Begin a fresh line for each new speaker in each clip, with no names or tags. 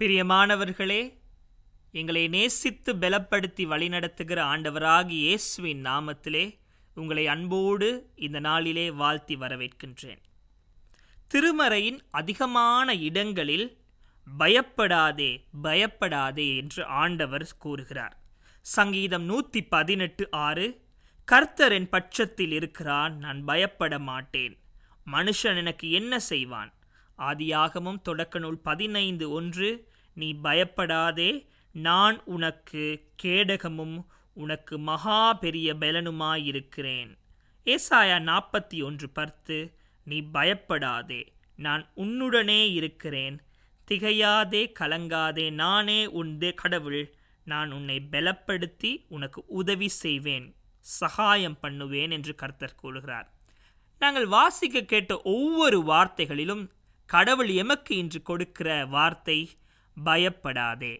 பிரியமானவர்களே எங்களை நேசித்து பலப்படுத்தி வழிநடத்துகிற ஆண்டவராகி இயேசுவின் நாமத்திலே உங்களை அன்போடு இந்த நாளிலே வாழ்த்தி வரவேற்கின்றேன். திருமறையின் அதிகமான இடங்களில் பயப்படாதே பயப்படாதே என்று ஆண்டவர் கூறுகிறார். சங்கீதம் நூற்றி பதினெட்டு ஆறு கர்த்தரின் பட்சத்தில் இருக்கிறான் நான் பயப்பட மாட்டேன். மனுஷன் எனக்கு என்ன செய்வான்? ஆதியாகமும் தொடக்க நூல் பதினைந்து ஒன்று நீ பயப்படாதே நான் உனக்கு கேடகமும் உனக்கு மகா பெரிய பலனுமாயிருக்கிறேன் ஏசாயா நாற்பத்தி ஒன்று பத்து நீ பயப்படாதே நான் உன்னுடனே இருக்கிறேன். திகையாதே கலங்காதே நானே உன் தே- கடவுள் நான் உன்னை பலப்படுத்தி உனக்கு உதவி செய்வேன். சகாயம் பண்ணுவேன் என்று கர்த்தர் கூறுகிறார். நாங்கள் வாசிக்க கேட்ட ஒவ்வொரு வார்த்தைகளிலும் கடவுள் எமக்கு இன்று கொடுக்கிற வார்த்தை பயப்படாதே.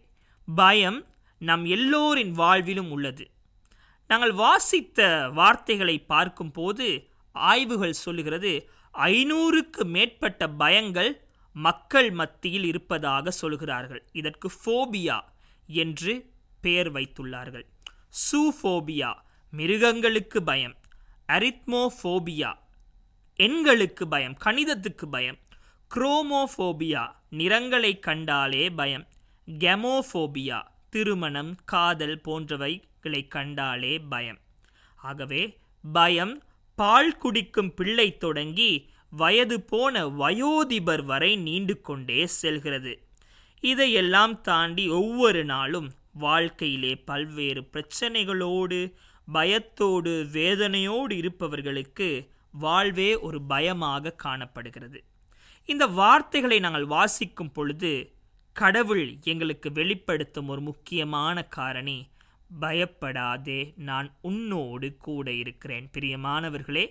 பயம் நம் எல்லோரின் வாழ்விலும் உள்ளது. நாங்கள் வாசித்த வார்த்தைகளை பார்க்கும்போது ஆய்வுகள் சொல்லுகிறது ஐநூறுக்கு மேற்பட்ட பயங்கள் மக்கள் மத்தியில் இருப்பதாக சொல்கிறார்கள் இதற்கு ஃபோபியா என்று பெயர் வைத்துள்ளார்கள். சூஃபோபியா மிருகங்களுக்கு பயம். அரித்மோஃபோபியா எண்களுக்கு பயம் கணிதத்துக்கு பயம். குரோமோஃபோபியா நிறங்களை கண்டாலே பயம். கெமோஃபோபியா திருமணம் காதல் போன்றவைகளை கண்டாலே பயம். ஆகவே பயம் பால் குடிக்கும் பிள்ளை தொடங்கி வயது போன வயோதிபர் வரை நீண்டு கொண்டே செல்கிறது. இதையெல்லாம் தாண்டி ஒவ்வொரு நாளும் வாழ்க்கையிலே பல்வேறு பிரச்சனைகளோடு பயத்தோடு வேதனையோடு இருப்பவர்களுக்கு வாழ்வே ஒரு பயமாக காணப்படுகிறது. இந்த வார்த்தைகளை நாங்கள் வாசிக்கும் பொழுது கடவுள் எங்களுக்கு வெளிப்படுத்தும் ஒரு முக்கியமான காரணி பயப்படாதே நான் உன்னோடு கூட இருக்கிறேன். பிரியமானவர்களே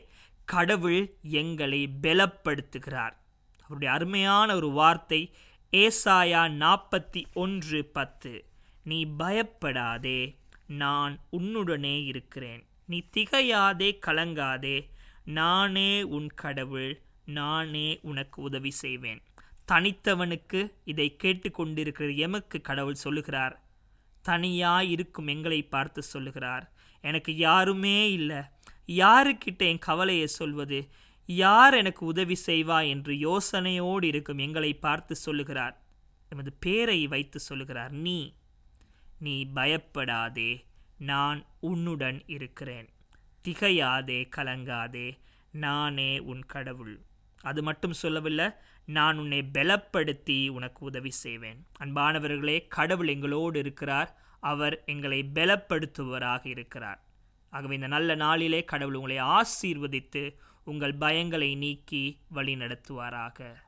கடவுள் எங்களை பலப்படுத்துகிறார். அவருடைய அருமையான ஒரு வார்த்தை ஏசாயா நாற்பத்தி ஒன்று பத்து நீ பயப்படாதே நான் உன்னுடனே இருக்கிறேன். நீ திகையாதே கலங்காதே நானே உன் கடவுள். நானே உனக்கு உதவி செய்வேன். தனித்தவனுக்கு இதை கேட்டுக்கொண்டிருக்கிற எமக்கு கடவுள் சொல்லுகிறார். தனியாய் இருக்கும் எங்களை பார்த்து சொல்லுகிறார். எனக்கு யாருமே இல்லை. யாருக்கிட்ட என் கவலையை சொல்வது? யார் எனக்கு உதவி செய்வா என்று யோசனையோடு இருக்கும் எங்களை பார்த்து சொல்லுகிறார். எமது பேரை வைத்து சொல்லுகிறார். நீ நீ பயப்படாதே. நான் உன்னுடன் இருக்கிறேன். திகையாதே கலங்காதே. நானே உன் கடவுள். அது மட்டும் சொல்லவில்லை நான் உன்னை பலப்படுத்தி உனக்கு உதவி செய்வேன். அன்பானவர்களே கடவுள் எங்களோடு இருக்கிறார். அவர் எங்களை பலப்படுத்துபவராக இருக்கிறார். ஆகவே இந்த நல்ல நாளிலே கடவுள் உங்களை ஆசீர்வதித்து உங்கள் பயங்களை நீக்கி வழி நடத்துவாராக